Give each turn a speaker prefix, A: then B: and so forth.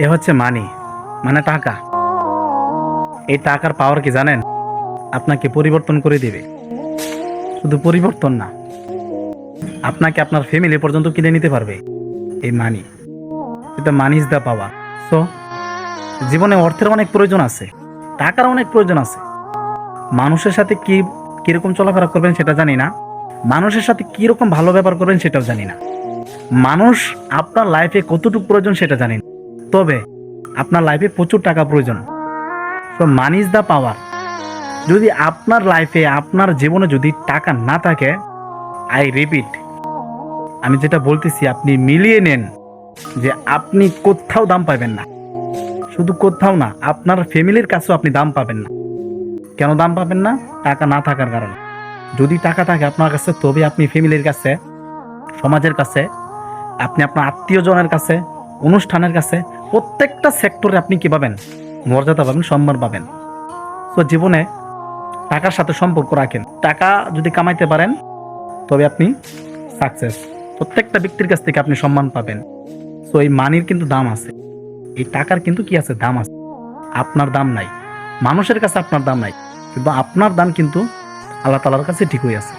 A: এ হচ্ছে মানি মানে টাকা। এই টাকার পাওয়ার কি জানেন? আপনাকে পরিবর্তন করে দেবে। শুধু পরিবর্তন না, আপনাকে আপনার ফ্যামিলি পর্যন্ত কিনে নিতে পারবে এই মানি। এটা money is the power so জীবনে অর্থের অনেক প্রয়োজন আছে, টাকার অনেক প্রয়োজন আছে। মানুষের সাথে কি, কীরকম চলাফেরা করবেন সেটা জানি না। মানুষের সাথে কীরকম ভালো ব্যবহার করবেন সেটাও জানি না। মানুষ আপনার লাইফে কতটুকু প্রয়োজন সেটা জানি না। তবে আপনার লাইফে প্রচুর টাকা প্রয়োজন। তো মানি ইজ দ্য পাওয়ার যদি আপনার লাইফে আপনার জীবনে যদি টাকা না থাকে আই রিপিট আমি যেটা বলতেছি, আপনি মিলিয়ে নেন যে আপনি কোথাও দাম পাবেন না। শুধু কোথাও না, আপনার ফ্যামিলির কাছেও আপনি দাম পাবেন না। কেন দাম পাবেন না? টাকা না থাকার কারণে। যদি টাকা থাকে আপনার কাছে, তবে আপনি ফ্যামিলির কাছে, সমাজের কাছে, আপনি আপনার আত্মীয়জনের কাছে অনুষ্ঠানের কাছে প্রত্যেকটা সেক্টরে আপনি কি পাবেন? মর্যাদা পাবেন, সম্মান পাবেন। তো জীবনে টাকার সাথে সম্পর্ক রাখেন। টাকা যদি কামাইতে পারেন, তবে আপনি সাকসেস প্রত্যেকটা ব্যক্তির কাছ থেকে আপনি সম্মান পাবেন। তো এই মানির কিন্তু দাম আছে। এই টাকার কিন্তু কি আছে? দাম আছে। আপনার দাম নাই। মানুষের কাছে আপনার দাম নাই। কিন্তু আপনার দাম কিন্তু আল্লাহ তালার কাছে ঠিকই আছে।